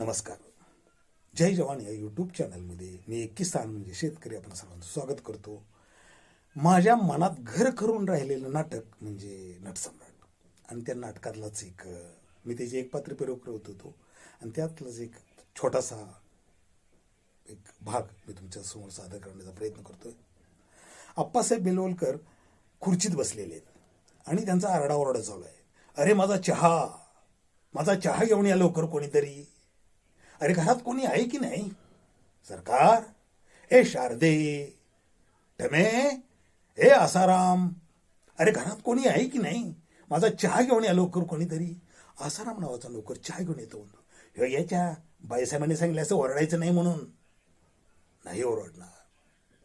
नमस्कार. जय जवान या यूट्यूब चॅनलमध्ये मी एक किसान म्हणजे शेतकरी आपण सर्वांचं स्वागत करतो. माझ्या मनात घर करून राहिलेलं नाटक म्हणजे नटसम्राट आणि त्या नाटकातलाच एक मी त्याचे एक पात्र प्रयोग करत होतो. आणि त्यातलाच एक छोटासा एक भाग मी तुमच्यासमोर सादर करण्याचा प्रयत्न करतोय. आप्पासाहेब बेलवलकर खुर्चीत बसलेले आहेत. आणि त्यांचा आरडाओरडा चालू आहे. अरे माझा चहा. माझा चहा घेऊन या लवकर कोणीतरी. अरे घरात कोणी आहे की नाही? सरकार? ए शारदे टमे ए आसाराम अरे घरात कोणी आहे की नाही? माझा चहा घेऊन या लवकर कोणीतरी. आसाराम नावाचा लवकर चहा घेऊन येतो म्हणतो. ह्यो याच्या बाईसाहेबांनी सांगितलं असं ओरडायचं नाही म्हणून. नाही ओरडणार.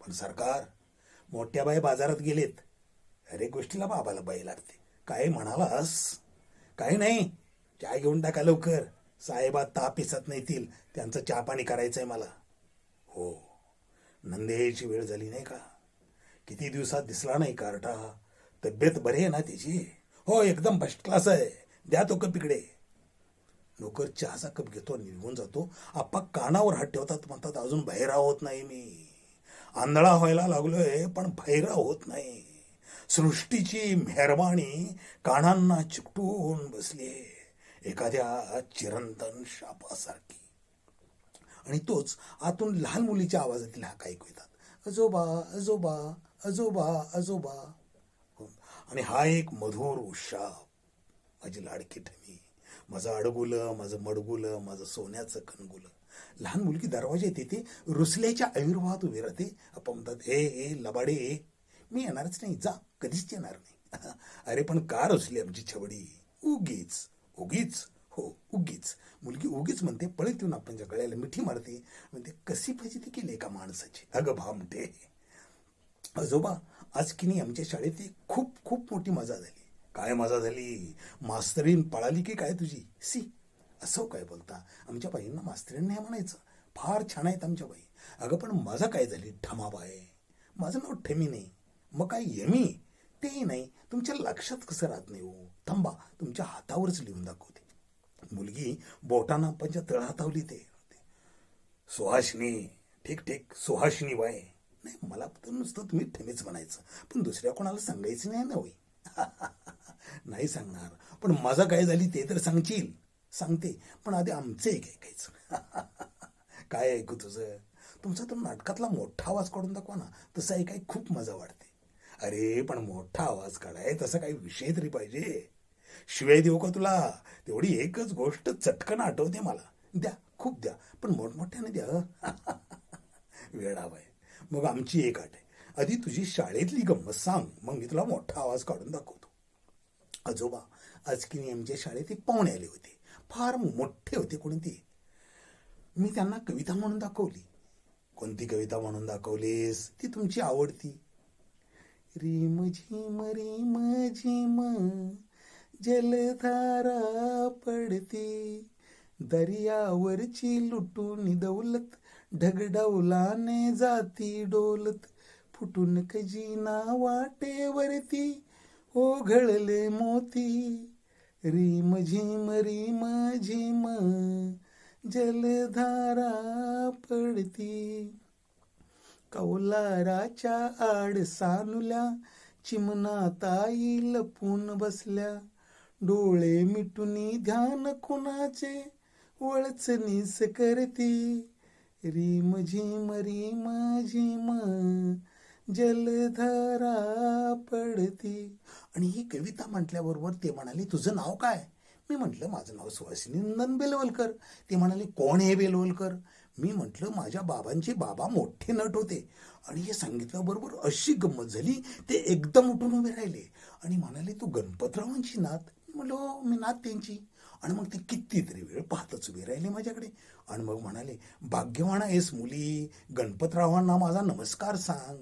पण सरकार मोठ्या बाई बाजारात गेलेत. अरे गोष्टीला बाबाला बाई लागते. काय म्हणालास? काही नाही. चहा घेऊन टाका लवकर. साहेबा ताप पिसत नाहीतील. त्यांचं चहा पाणी करायचंय मला. हो. नंदेची वेळ झाली नाही का? किती दिवसात दिसला नाही कार्टा. तब्येत बरी आहे ना त्याची हो एकदम फर्स्ट क्लास आहे. द्या तो कप इकडे. नोकर चहाचा कप घेतो आणि निघून जातो. आप्पा कानावर हात ठेवतात म्हणतात अजून बहिरा होत नाही मी. आंधळा व्हायला लागलोय पण भैरा होत नाही. सृष्टीची मेहरबानी कानांना चिकटून बसली एखाद्या चिरंतन शापासारखी. आणि तोच आतून लहान मुलीच्या आवाजातील हाक ऐकू येतात. अजोबा अजोबा अजोबा अजोबा आणि हा एक मधुर उशाप माझी लाडकी ठमी. माझं अडगुलं माझं मडगुलं माझं सोन्याचं कणगुलं. लहान मुलगी दरवाजा येते ते रुसल्याच्या आयुर्वाद उभी राहते. आपण म्हणतात ए ए लबाडे मी येणारच नाही. जा कधीच येणार नाही. अरे पण का रुसली आमची छवडी उगीच. उगीच हो उगीच. मुलगी उगीच म्हणते पळत येऊन आपणच्या गळ्याला मिठी मारते. म्हणते कशी फजिती केली एका माणसाची? अगं भामटे आजोबा आज की नाही आमच्या शाळेत एक खूप खूप मोठी मजा झाली. काय मजा झाली? मास्तरीन पळाली की काय तुझी? सी असं काय बोलता? आमच्या बाईंना मास्तरीन नाही म्हणायचं. फार छान आहेत आमच्या बाई. अगं पण मजा काय झाली? ठमाबाय माझं नाव ठेमी नाही. मग काय यमी? तेही नाही. तुमच्या लक्षात कसं राहत नाही हो? थांबा तुमच्या हातावरच लिहून दाखवते. मुलगी बोटाना पंच्या तळहातावली ते. सुहासिनी ठीक ठीक सुहासिनी बाय नाही मला तर नुसतं तुम्ही ठेमेच म्हणायचं. पण दुसऱ्या कोणाला सांगायचं नाही ना होई. नाही सांगणार. पण माझा काय झाली ते तर सांगशील. सांगते. पण आधी आमचं एक ऐकायचं. काय ऐकू तुझं? तुमचा तर नाटकातला मोठा आवाज काढून दाखवा ना. तसं ऐकाय खूप मजा वाटते अरे पण मोठा आवाज काढाय तसा काही विषय तरी पाहिजे. शिवाय देऊ का तुला? तेवढी एकच गोष्ट चटकन आठवते मला. द्या खूप द्या पण मोठमोठ्याने द्या. हं. वेळ मग आमची एक आठ आहे. आधी तुझी शाळेतली गंमत सांग. मग मी तुला मोठा आवाज काढून दाखवतो. आजोबा आज की आमच्या शाळेत एक पाहुणे आले होते. फार मोठे होते कोणी ते. मी त्यांना कविता म्हणून दाखवली. कोणती कविता म्हणून दाखवलीस? ती तुमची आवडती. रिम झिम रीम झिम जलधारा पडती. दर्यावरची लुटून दौलत ढगडौलाने जाती डोलत. फुटून खजिना वाटेवरती ओघळले मोती. रिम झिम रीम झिम जलधारा पडती. कौलाराच्या आड सानुल्या चिमणाताई लपून बसल्या. डोळे मिटुनी ध्यान कुणाचे? वळचनीस करती. रिम झीम रीम झीम जलधारा पडती. आणि ही कविता म्हटल्याबरोबर ते म्हणाले तुझं नाव काय? मी म्हटलं माझं नाव सुहासिनी नंदन बेलवलकर. ते म्हणाले कोण हे बेलवलकर? मी म्हटलं माझ्या बाबांचे बाबा मोठे नट होते. आणि हे सांगितल्याबरोबर अशी गंमत झाली ते एकदम उठून उभे राहिले. आणि म्हणाले तू गणपतरावांची नात? म्हटलं "हो, मी नात त्यांची. आणि मग ते कितीतरी वेळ पाहतच उभे राहिले माझ्याकडे. आणि मग म्हणाले भाग्यवान आहेस मुली गणपतरावांना माझा नमस्कार सांग.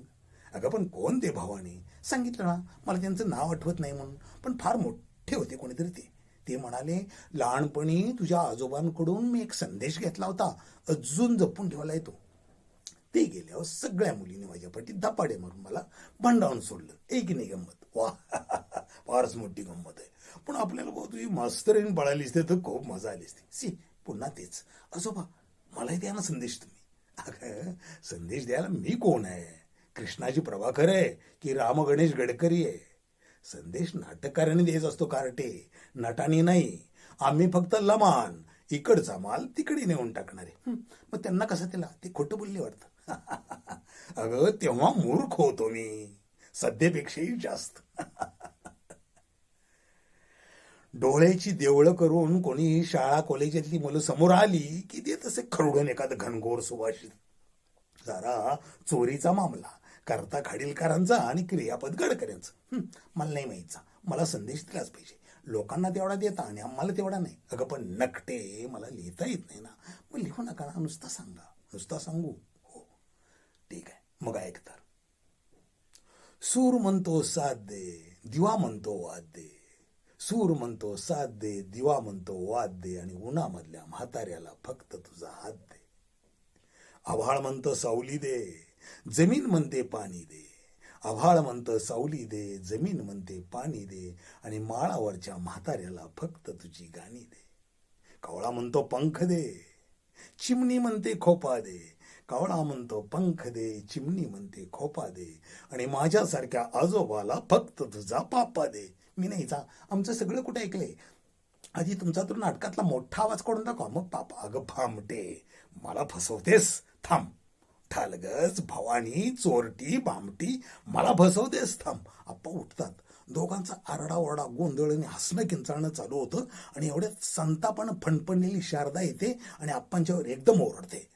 अगं पण कोण ते भावाने? सांगितलं ना मला त्यांचं नाव आठवत नाही म्हणून. पण फार मोठे होते कोणीतरी ते. ते म्हणाले लहानपणी तुझ्या आजोबांकडून मी एक संदेश घेतला होता. अजून जपून ठेवला तो. ते गेल्यावर सगळ्या मुलीने माझ्या पाठी धपाडे मारून मला भांडावून सोडलं. एक नाही गंमत. वा फारच मोठी गंमत आहे. पण आपल्याला भाऊ तुझी मास्तरीन पळाली असते तर खूप मजा आली असती. सी पुन्हा तेच. आजोबा मलाही द्या ना संदेश तुम्ही. अगं संदेश द्यायला मी कोण आहे? कृष्णाजी प्रभाकर आहे की राम गणेश गडकरी आहे? संदेश नाटककाराने द्यायचा असतो कार्टे. नटाने नाही आम्ही फक्त लमान. इकडचा माल तिकडे नेऊन टाकणारे. मग त्यांना कसं तिला ते खोटं बोलले वाटतं. अगं तेव्हा मूर्ख होतो मी. सध्यापेक्षाही जास्त. डोळ्याची देवळं करून कोणी शाळा कॉलेजातली मुलं समोर आली की ते तसे खरडून एखादं घनघोर सुभाषित. जरा चोरीचा मामला. करता खाडीलकरांचा आणि क्रियापद गडकऱ्यांचं. मला नाही माहीतचा मला संदेश दिलाच पाहिजे. लोकांना तेवढा देता आणि आम्हाला तेवढा नाही. अगं पण नकटे मला लिहिता येत नाही ना. मग लिहू नका ना नुसता सांगा. नुसता सांगू. हो. ठीक आहे. मग ऐक तर. सूर म्हणतो साथ दे दिवा म्हणतो वाद दे. सूर म्हणतो साथ दे दिवा म्हणतो वाद दे आणि उन्हामधल्या म्हाताऱ्याला फक्त तुझा हात दे. आभाळ म्हणतो सावली दे. जमीन म्हणते पाणी दे. आभाळ म्हणतं सावली दे. जमीन म्हणते पाणी दे. आणि माळावरच्या म्हाताऱ्याला फक्त तुझी गाणी दे. कावळा म्हणतो पंख दे. चिमणी म्हणते खोपा दे. कावळा म्हणतो पंख दे. चिमणी म्हणते खोपा दे. आणि माझ्यासारख्या आजोबाला फक्त तुझा पापा दे. मी नाही जा. आमचं सगळं कुठे ऐकलंय? आधी तुमचा तर नाटकातला मोठा आवाज काढून दाखवा. मग पापा अगं भामटे. मला फसवतेस. थांब. ठालगस भवानी चोरटी भामटी मला फसवतेस थांब आप्पा उठतात. दोघांचा आरडाओरडा गोंधळ आणि हसणं किंचाळणं चालू होतं आणि एवढ्यात संतापानं फणफणलेली शारदा येते आणि आप्पांच्यावर एकदम ओरडते.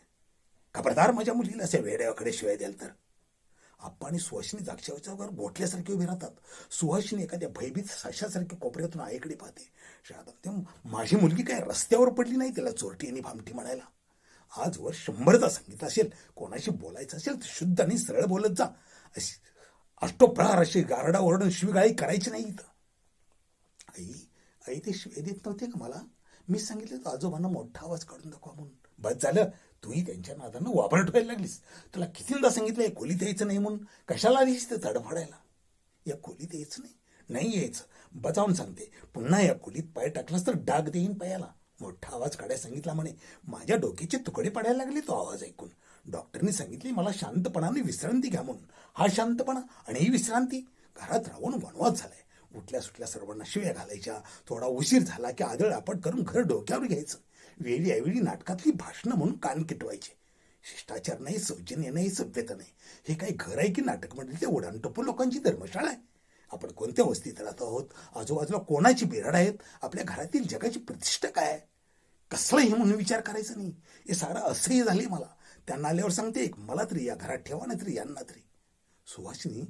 खबरदार माझ्या मुलीला असे वेड्याकडे शिवाय द्याल तर. आप्पा आणि सुहासिनी जागच्या वर गोठल्यासारखे उभे राहतात. सुहाशिनी एखाद्या भयभीत साशासारख्या कोपऱ्यातून आईकडे पाहते. शारदा ते माझी मुलगी काय रस्त्यावर पडली नाही तिला चोरटी आणि भामटी म्हणायला? आजवर शंभरदा सांगितलं असेल कोणाशी बोलायचं असेल तर शुद्ध आणि सरळ बोलत जा. अशी अष्टोप्रहार अशी गारडा ओरडून शिवगाळी करायची नाही इथं. आई आई ते शिवे देत नव्हते का मला? मी सांगितलं तर आजोबांना मोठा आवाज काढून दाखवा म्हणून. बस झालं. तूही त्यांच्या नादानं वापरट व्हायला लागलीस. तुला कितींदा सांगितलं या खोलीत यायचं नाही म्हणून. कशाला आलीस ते तडफडायला? या खोलीत यायचं नाही. नाही यायचं. बजावून सांगते. पुन्हा या खोलीत पाय टाकलास तर डाग देईन पायाला. मोठा आवाज काढायला सांगितला म्हणे. माझ्या डोक्याचे तुकडे पडायला लागले तो आवाज ऐकून. डॉक्टरनी सांगितले मला शांतपणाने विश्रांती घ्या म्हणून. हा शांतपणा आणि ही विश्रांती? घरात राहून वनवास झालाय. उठल्या सुटल्या सर्वांना शिव्या घालायच्या. थोडा उशीर झाला की आदळ आपट करून घर डोक्यावर घ्यायचं. वेळी ऐवेळी नाटकातली भाषणं म्हणून कान किटवायचे. शिष्टाचार नाही सौजन्य नाही सभ्यता नाही. हे काही घर आहे की नाटक मंडळीच्या उडाणटप्पू लोकांची धर्मशाळा आहे? आपण कोणत्या वस्तीत राहत आहोत? आजूबाजूला कोणाची बिराड आहेत? आपल्या घरातील जगाची प्रतिष्ठा काय आहे? म्हणून विचार करायचा नाही. हे सारं असह्य झाले मला. त्यांना आल्यावर सांगते एक मला तरी या घरात ठेवा नाही तरी यांना तरी. सुहासिनी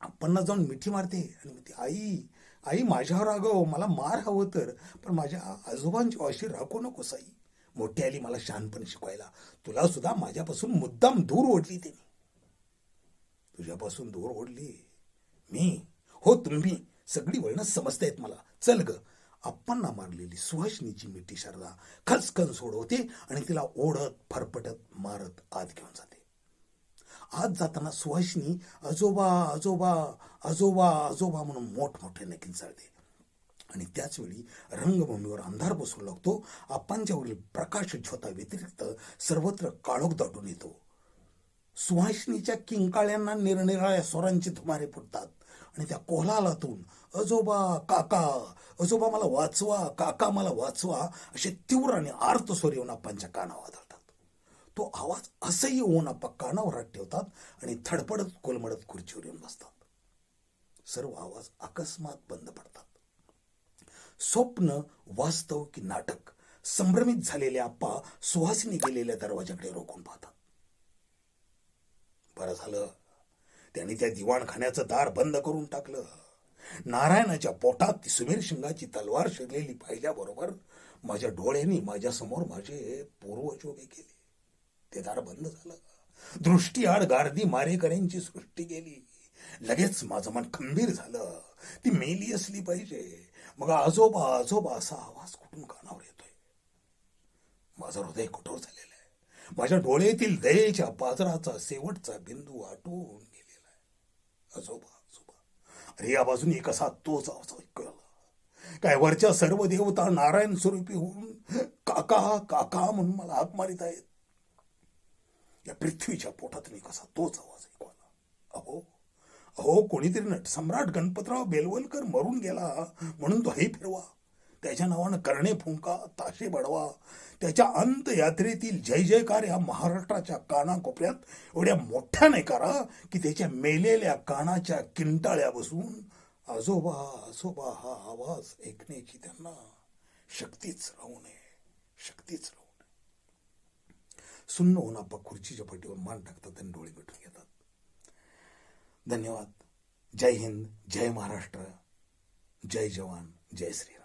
आपणना जाऊन मिठी मारते आणि म्हणते आई आई माझ्यावर रागव मला मार हवं तर. पण माझ्या आजोबांची अशी राखू नको साई. मोठी आली मला शहाणपण शिकवायला. तुला सुद्धा माझ्यापासून मुद्दाम दूर ओढली त्यांनी तुझ्यापासून दूर ओढली? मी? तुम्ही सगळी वळणं समजतायत मला. चल ग. आप्पांना मारलेली सुहासनीची मिठी शारदा खचकन सोडवते आणि तिला ओढत फरफटत मारत आत घेऊन जाते. आत जाताना सुहासनी आजोबा आजोबा आजोबा आजोबा म्हणून मोठमोठ्याने किंचाळते आणि त्याचवेळी रंगभूमीवर अंधार बसू लागतो. आप्पांच्यावरील प्रकाश झोता व्यतिरिक्त सर्वत्र काळोख दाटून येतो. सुहासनीच्या किंकाळ्यांना निरनिराळ्या स्वरांचे धुमारे फुटतात. आणि त्या कोलालातून अजोबा काका अजोबा मला वाचवा काका मला वाचवा असे तीव्र आणि आर्त स्वर येऊन आप्पांच्या कानावर आदळतात. तो आवाज असंही होऊन आप्पा कानावर ठेवतात आणि थडपडत कोलमडत खुर्चीवर येऊन बसतात. सर्व आवाज अकस्मात बंद पडतात. स्वप्न वास्तव की नाटक संभ्रमित झालेले आप्पा सुहासिनी गेलेल्या दरवाजाकडे रोखून पाहतात. बरं झालं त्यांनी त्या दिवाणखान्याचं दार बंद करून टाकलं. नारायणाच्या पोटात ती सुमेर शिंगाची तलवार शिरलेली पाहिल्याबरोबर माझ्या डोळ्यांनी माझ्यासमोर माझे पूर्वज उभे केले. ते दार बंद झालं. दृष्टी आड गारदी मारेकऱ्यांची सृष्टी गेली लगेच माझं मन खंबीर झालं. ती मेली असली पाहिजे. मग आजोबा आजोबा असा आवाज कुठून कानावर येतोय? माझं हृदय कठोर झालेलं आहे. माझ्या डोळ्यातील दयेच्या पाजराचा शेवटचा बिंदू आटून आजोबा आजोबा. अरे या बाजूने कसा तोच आवाज ऐकू काय वरच्या सर्व देवता नारायण स्वरूपी होऊन काका काका म्हणून मला हाक मारित आहेत. या पृथ्वीच्या पोटातून मी कसा तोच आवाज ऐकू आला. अहो अहो कोणीतरी नट सम्राट गणपतराव बेलवलकर मरून गेला म्हणून तो हे फिरवा. त्याच्या नावानं करणे फुंका ताशे बडवा. त्याच्या अंतयात्रेतील जय जयकार ह्या महाराष्ट्राच्या कानाकोपऱ्यात एवढ्या मोठ्या करा की त्याच्या मेलेल्या कानाच्या किंटाळ्या बसून आजोबा आजोबा हा आवाज ऐकण्याची त्यांना शक्तीच राहू नये शक्तीच राहू नये. सुन्न होऊन आप्पा खुर्चीच्या पाठीवर मान टाकतात आणि डोळे मिटून घेतात. धन्यवाद. जय हिंद जय महाराष्ट्र जय जवान जय श्री